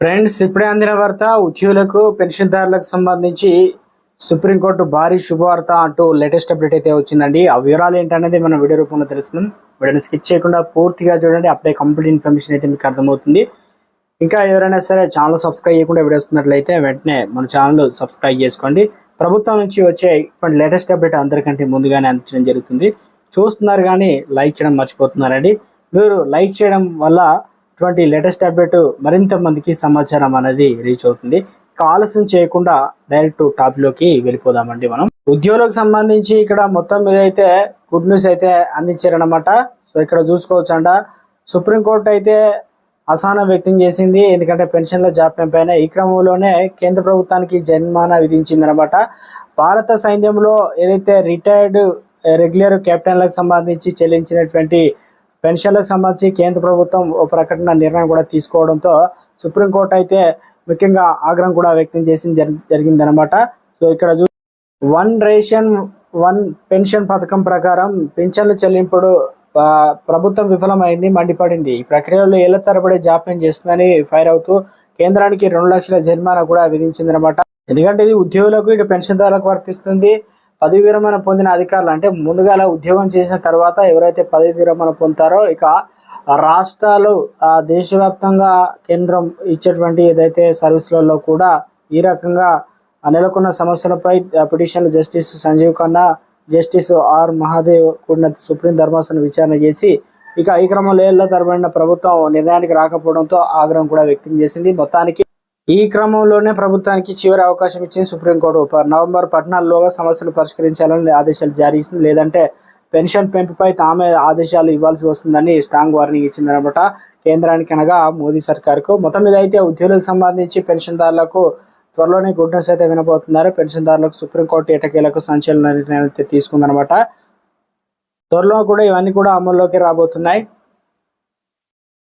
Friends ఇప్పుడే అందిన వార్త ఉద్యోగులకు పెన్షన్దారులకు సంబంధించి సుప్రీంకోర్టు భారీ శుభవార్త అంటూ లేటెస్ట్ అప్డేట్ అయితే వచ్చిందండి. ఆ వివరాలు ఏంటనేది మనం వీడియో రూపంలో తెలుస్తుంది వీడియోని స్కిప్ చేయకుండా పూర్తిగా చూడండి అప్పుడే కంప్లీట్ ఇన్ఫర్మేషన్ అయితే మీకు అర్థమవుతుంది. ఇంకా ఎవరైనా సరే ఛానల్ సబ్స్క్రైబ్ చేయకుండా వీడియో వస్తున్నట్లయితే వెంటనే మన ఛానల్ సబ్స్క్రైబ్ చేసుకోండి. ప్రభుత్వం నుంచి వచ్చే ఇటువంటి లేటెస్ట్ అప్డేట్ అందరికంటే ముందుగానే అందించడం జరుగుతుంది. చూస్తున్నారు కానీ లైక్ చేయడం మర్చిపోతున్నారండి. మీరు లైక్ చేయడం వల్ల ఇటువంటి లేటెస్ట్ అప్డేట్ మరింత మందికి సమాచారం అనేది రీచ్ అవుతుంది. ఆలస్యం చేయకుండా డైరెక్ట్ టాప్లోకి వెళ్ళిపోదామండి మనం. ఉద్యోగులకు సంబంధించి ఇక్కడ మొత్తం మీద అయితే గుడ్ న్యూస్ అయితే అందించారనమాట సో ఇక్కడ చూసుకోవచ్చు అంట సుప్రీంకోర్టు అయితే అసహనం వ్యక్తం చేసింది. ఎందుకంటే పెన్షన్ల జాప్యం పైన ఈ క్రమంలోనే కేంద్ర ప్రభుత్వానికి జరిమానా విధించిందనమాట భారత సైన్యంలో ఏదైతే రిటైర్డ్ రెగ్యులర్ కెప్టెన్లకు సంబంధించి చెల్లించినటువంటి పెన్షన్లకు సంబంధించి కేంద్ర ప్రభుత్వం ఓ ప్రకటన నిర్ణయం కూడా తీసుకోవడంతో సుప్రీంకోర్టు అయితే ముఖ్యంగా ఆగ్రహం కూడా వ్యక్తం చేసింది జరి- జరిగిందనమాట సో ఇక్కడ చూ వన్ రేషన్ వన్ పెన్షన్ పథకం ప్రకారం పెన్షన్ల చెల్లింపుడు ప్రభుత్వం విఫలమైంది మండిపడింది. ఈ ప్రక్రియలో ఏళ్ళ తరబడి జాప్యం చేస్తుందని ఫైర్ అవుతూ కేంద్రానికి రెండు లక్షల జరిమానా కూడా విధించిందనమాట ఎందుకంటే ఇది ఉద్యోగులకు ఇటు పెన్షన్దారులకు వర్తిస్తుంది. పదవి విరమణ పొందిన అధికారులు అంటే ముందుగా ఉద్యోగం చేసిన తర్వాత ఎవరైతే పదవి విరమణ పొందుతారో ఇక రాష్ట్రాలు ఆ దేశవ్యాప్తంగా కేంద్రం ఇచ్చేటువంటి ఏదైతే సర్వీసులలో కూడా ఈ రకంగా నెలకొన్న సమస్యలపై పిటిషన్ పిటిషన్లు justice Sanjiv Khanna justice R Mahadev కూడిన సుప్రీం ధర్మాసనం విచారణ చేసి ఇక ఈ క్రమంలో ఏళ్ళ తరబడిన ప్రభుత్వం నిర్ణయానికి రాకపోవడంతో ఆగ్రహం కూడా వ్యక్తం చేసింది. మొత్తానికి ఈ క్రమంలోనే ప్రభుత్వానికి చివరి అవకాశం ఇచ్చింది సుప్రీంకోర్టు నవంబర్ పద్నాలుగులోగా సమస్యలు పరిష్కరించాలని ఆదేశాలు జారీ చేసింది. లేదంటే పెన్షన్ పెంపుపై తామే ఆదేశాలు ఇవ్వాల్సి వస్తుందని స్ట్రాంగ్ వార్నింగ్ ఇచ్చిందనమాట. కేంద్రానికి అనగా మోదీ సర్కార్కు. మొత్తం మీద అయితే ఉద్యోగులకు సంబంధించి పెన్షన్దారులకు త్వరలోనే గుడ్ న్యూస్ అయితే వినబోతున్నారు. పెన్షన్దారులకు సుప్రీంకోర్టు ఎటకేలకు సంచలన నిర్ణయం అయితే తీసుకుందనమాట. త్వరలో కూడా ఇవన్నీ కూడా అమల్లోకి రాబోతున్నాయి.